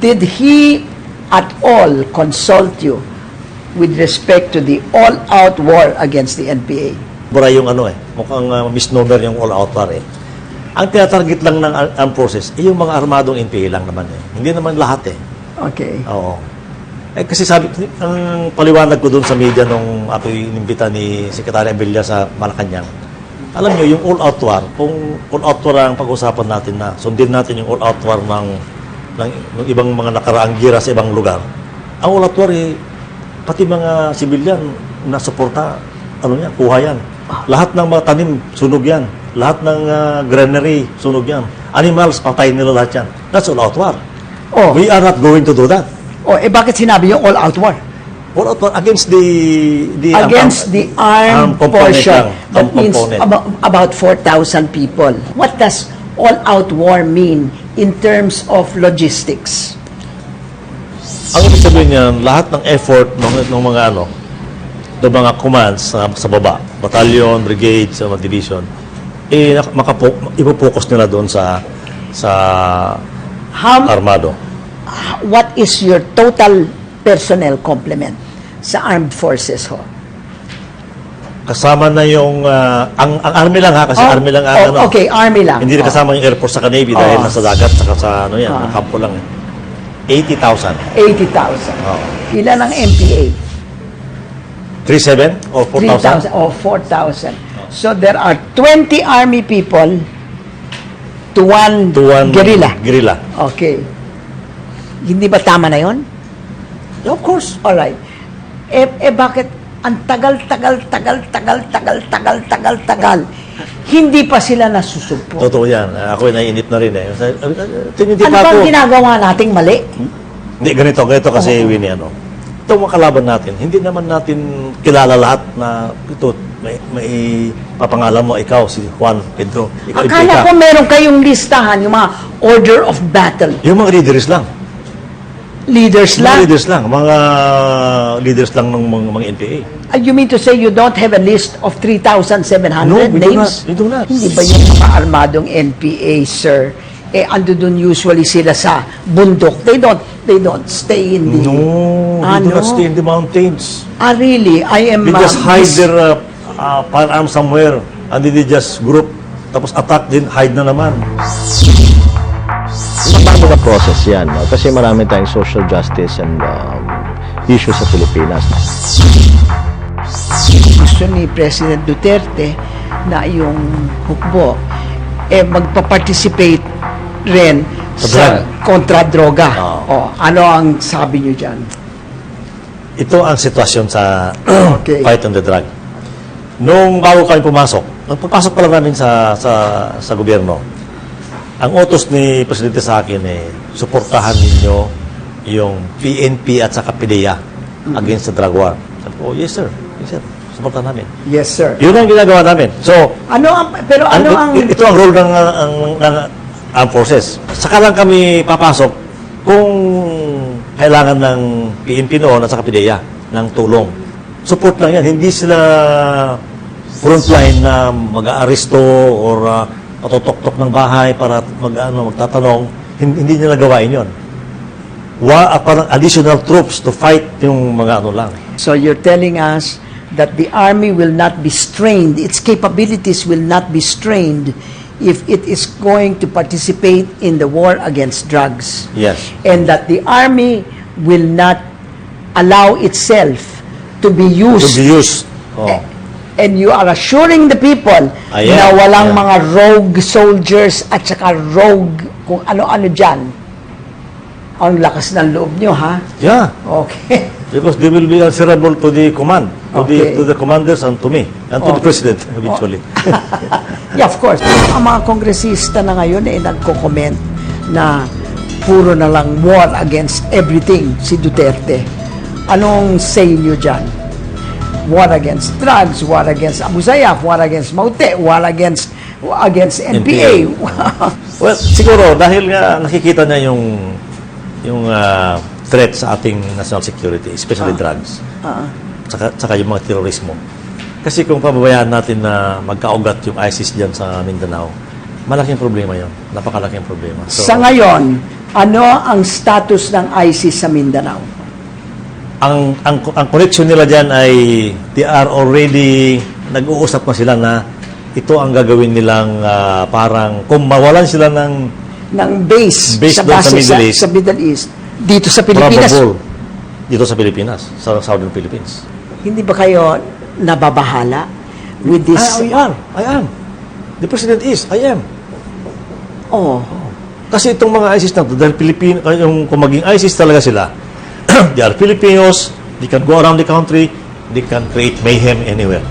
Did he at all consult you with respect to the all-out war against the NPA? Bara yung ano eh, mukhang uh, misnomer yung all-out war eh. Ang tinatarget lang ng ar- armed forces, eh, yung mga armadong NPA lang naman eh. Hindi naman lahat eh. Okay. Oo. Eh kasi sabi, ang paliwanag ko doon sa media nung ako inimbita ni Secretary Abella sa Malacanang, alam nyo, yung all-out war, kung all-out war ang pag-usapan natin na sundin natin yung all-out war ng, ng, ng ibang mga nakaraang gira sa ibang lugar, ang eh, pati mga sibilyan na suporta, ano yan, kuha yan. Lahat ng mga tanim, sunog yan. Lahat ng ah, granary, sunog yan. Animals, patayin nila lahat yan. That's all-out war. Oh, We are not going to do that. oh eh bakit sinabi yung all-out war? All out war against the the Against the armed component portion. lang. That Armed means component. about, about 4,000 people. What does all-out war mean in terms of logistics? Ang ibig sabihin niyan, lahat ng effort ng, ng mga ano, ng mga commands sa, sa baba, battalion, brigade, sa mga division, eh, makapo, ipopokus nila doon sa sa How, armado. what is your total personnel complement sa armed forces ho? Kasama na yung, ah, ang, ang army lang ha, kasi Oh, army lang ang oh, ano. Okay, army lang. Hindi na Oh. kasama yung Air Force sa Navy dahil Oh. nasa dagat, saka sa ano yan, Oh. kampo lang eh. 80,000. 80,000. Oh. Ilan ang MPA? 3,700 or 4,000? 3,000 or 4,000. So there are 20 army people to one, To one guerrilla. Guerrilla. Okay. Hindi ba tama na yon? Of course. Alright. Eh, eh bakit ang tagal, tagal, tagal, tagal, tagal, tagal, tagal, tagal. Hindi pa sila nasusugpo. Totoo yan. Ako ay naiinip na rin eh. Uh, Tinindi ano pa ako. Ano ginagawa nating mali? Hmm? Hindi, ganito, ganito kasi, oh. Winnie, ano. Ito ang natin. Hindi naman natin kilala lahat na ito, may, may papangalan mo, ikaw, si Juan, Pedro. Ikaw, Akala ko meron kayong listahan, yung mga order of battle. Yung mga leaders lang. Leaders Mga lang. leaders lang. Mga leaders lang ng mga, mga NPA. Uh, You mean to say you don't have a list of 3,700 No, we do names? not. We do not. Hindi ba yung mga armadong NPA, sir? Eh, ando dun usually sila sa bundok. They don't, they don't stay in the... No, Ah, they do not no? stay in the mountains. Ah, really? I am... They uh, just hide mis- their uh, uh, firearms somewhere and then they just group tapos attack din, hide na naman. Na process yan? No? Kasi marami tayong social justice and um, issues sa Pilipinas. gusto ni President Duterte na yung hukbo eh magpa-participate rin Sa sa, drug. kontra droga. Oo. Oh, ano ang sabi niyo diyan? Ito ang sitwasyon sa Okay. fight on the drug. Nung bago kami pumasok, pagpasok pa lang namin sa, sa, sa gobyerno, ang utos ni Presidente sa akin eh, suportahan ninyo yung PNP at saka PDEA against the drug war. Sabi ko, oh, yes sir, yes sir, suportahan namin. Yes, sir. Yun ang ginagawa namin. So, Ano ang pero ano ang i- ito ang role ng, ng, ng armed forces. Saka lang kami papasok kung kailangan ng PNP noon at saka PIDEA ng tulong. Support lang yan. Hindi sila frontline na mag-aaresto or uh, patutok-tok ng bahay para mag, ano, magtatanong. Hindi, hindi nila gawain yon. Wa, uh, parang additional troops to fight yung mga ano lang. So you're telling us that the army will not be strained, its capabilities will not be strained if it is going to participate in the war against drugs. Yes. And that the army will not allow itself to be To used. be used. Oh. And you are assuring the people yeah. na walang Yeah. mga rogue soldiers at saka rogue kung ano-ano dyan. Ang lakas ng loob nyo, ha? Yeah. Okay. Because they will be answerable to the command, to, Okay. the, to the commanders and to me, and to the president eventually. yeah, of course. Ang mga kongresista na ngayon ay nagko-comment na puro na lang war against everything si Duterte. Anong say niyo dyan? War against drugs, war against Abu Sayyaf, war against Maute, war against against NPA. well, siguro dahil nga nakikita niya yung yung ah, threat sa ating national security, especially drugs, Ah, saka, saka yung mga terorismo. Kasi kung pababayaan natin na magkaugat yung ISIS dyan sa Mindanao, Malaking problema yon. Napakalaking problema. So, Sa ngayon, ano ang status ng ISIS sa Mindanao? Ang, ang, ang connection nila dyan ay they are already nag-uusap na sila na ito ang gagawin nilang ah, parang kung mawalan sila ng Ng base, Base sa doon sa base Middle East. sa Middle East dito sa Pilipinas. probable dito sa Pilipinas, sa Southern Philippines. Hindi ba kayo nababahala with this? I, I am. I am. The President is. I am. Oh, Kasi itong mga ISIS na dahil Pilipino, yung, kung maging ISIS talaga sila, they are Filipinos, they can go around the country, they can create mayhem anywhere.